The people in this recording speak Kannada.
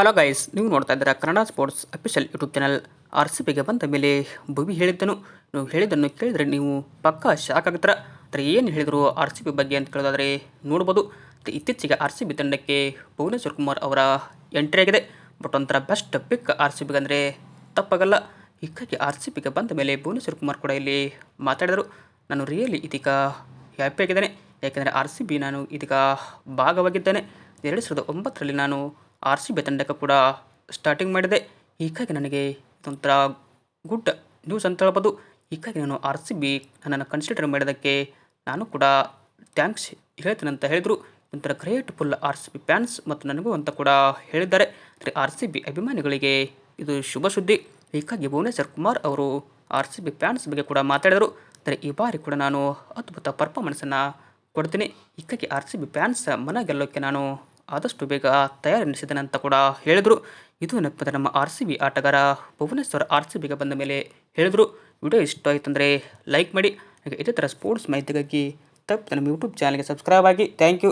ಹಲೋ ಗೈಸ್ ನೀವು ನೋಡ್ತಾ ಇದ್ದೀರಾ Kannada sports official YouTube channel R C ಬಿಗೆ ಬಂದ ಮೇಲೆ ಭುವಿ ಹೇಳಿದ್ದನು ನೀವು ಹೇಳಿದ್ದನ್ನು ಕೇಳಿದರೆ ನೀವು ಪಕ್ಕಾ ಶಾಕ್ ಆಗ್ತೀರ ಆದರೆ ಏನು ಹೇಳಿದರು ಆರ್ ಸಿ ಬಿ ಬಗ್ಗೆ ಅಂತ ಕೇಳೋದಾದರೆ ನೋಡ್ಬೋದು. ಇತ್ತೀಚೆಗೆ ಆರ್ ಸಿ ಬಿ ತಂಡಕ್ಕೆ ಭುವನೇಶ್ವರ್ ಕುಮಾರ್ ಅವರ ಎಂಟ್ರಿ ಆಗಿದೆ. ಬಟ್ ಒಂಥರ ಬೆಸ್ಟ್ ಪಿಕ್ ಆರ್ ಸಿ ಬಿಗೆ ಅಂದರೆ ತಪ್ಪಾಗಲ್ಲ. ಹೀಗಾಗಿ ಆರ್ ಸಿ ಬಿಗೆ ಬಂದ ಮೇಲೆ ಭುವನೇಶ್ವರ್ ಕುಮಾರ್ ಕೂಡ ಇಲ್ಲಿ ಮಾತಾಡಿದರು. ನಾನು ರಿಯಲಿ ಇದೀಗ ಹ್ಯಾಪಿ ಆಗಿದ್ದೇನೆ. ಯಾಕೆಂದರೆ ಆರ್ ಸಿ ಬಿ ನಾನು ಇದೀಗ ಭಾಗವಾಗಿದ್ದೇನೆ. ಎರಡು ಸಾವಿರದ ಒಂಬತ್ತರಲ್ಲಿ ನಾನು ಆರ್ ಸಿ ಬಿ ತಂಡಕ್ಕೆ ಕೂಡ ಸ್ಟಾರ್ಟಿಂಗ್ ಮಾಡಿದೆ. ಹೀಗಾಗಿ ನನಗೆ ಇದೊಂಥರ ಗುಡ್ ನ್ಯೂಸ್ ಅಂತ ಹೇಳ್ಬೋದು. ಹೀಗಾಗಿ ನಾನು ಆರ್ ಸಿ ಬಿ ನನ್ನನ್ನು ಕನ್ಸಿಡರ್ ಮಾಡಿದ್ದಕ್ಕೆ ನಾನು ಕೂಡ ಥ್ಯಾಂಕ್ಸ್ ಹೇಳ್ತೀನಿ ಅಂತ ಹೇಳಿದರು. ಒಂಥರ grateful R C B fans ಮತ್ತು ನನಗೂ ಅಂತ ಕೂಡ ಹೇಳಿದ್ದಾರೆ. ಅಂದರೆ ಆರ್ ಸಿ ಬಿ ಅಭಿಮಾನಿಗಳಿಗೆ ಇದು ಶುಭ ಸುದ್ದಿ. ಹೀಗಾಗಿ ಭುವನೇಶ್ವರ್ ಕುಮಾರ್ ಅವರು ಆರ್ ಸಿ ಬಿ ಫ್ಯಾನ್ಸ್ ಬಗ್ಗೆ ಕೂಡ ಮಾತಾಡಿದರು. ಅಂದರೆ ಈ ಬಾರಿ ಕೂಡ ನಾನು ಅದ್ಭುತ ಪರ್ಫಾರ್ಮೆನ್ಸನ್ನು ಕೊಡ್ತೀನಿ. ಹೀಗಾಗಿ ಆರ್ ಸಿ ಬಿ ಫ್ಯಾನ್ಸ್ ಮನ ಗೆಲ್ಲೋಕ್ಕೆ ನಾನು ಆದಷ್ಟು ಬೇಗ ತಯಾರಿ ಅಂತ ಕೂಡ ಹೇಳಿದರು. ಇದು ನೆನಪಿದೆ ನಮ್ಮ ಆರ್ ಸಿ ಬಿ ಆಟಗಾರ ಭುವನೇಶ್ವರ್ ಆರ್ ಸಿ ಬಿಗೆ ಬಂದ ಮೇಲೆ ಹೇಳಿದರು. ವಿಡಿಯೋ ಇಷ್ಟ ಆಯಿತು ಅಂದರೆ ಲೈಕ್ ಮಾಡಿ, ಹಾಗೆ ಇದೇ ಥರ ಸ್ಪೋರ್ಟ್ಸ್ ಮಾಹಿತಿಗಾಗಿ ತಪ್ಪು ನಮ್ಮ ಯೂಟ್ಯೂಬ್ ಚಾನಲ್ಗೆ ಸಬ್ಸ್ಕ್ರೈಬ್ ಆಗಿ. Thank you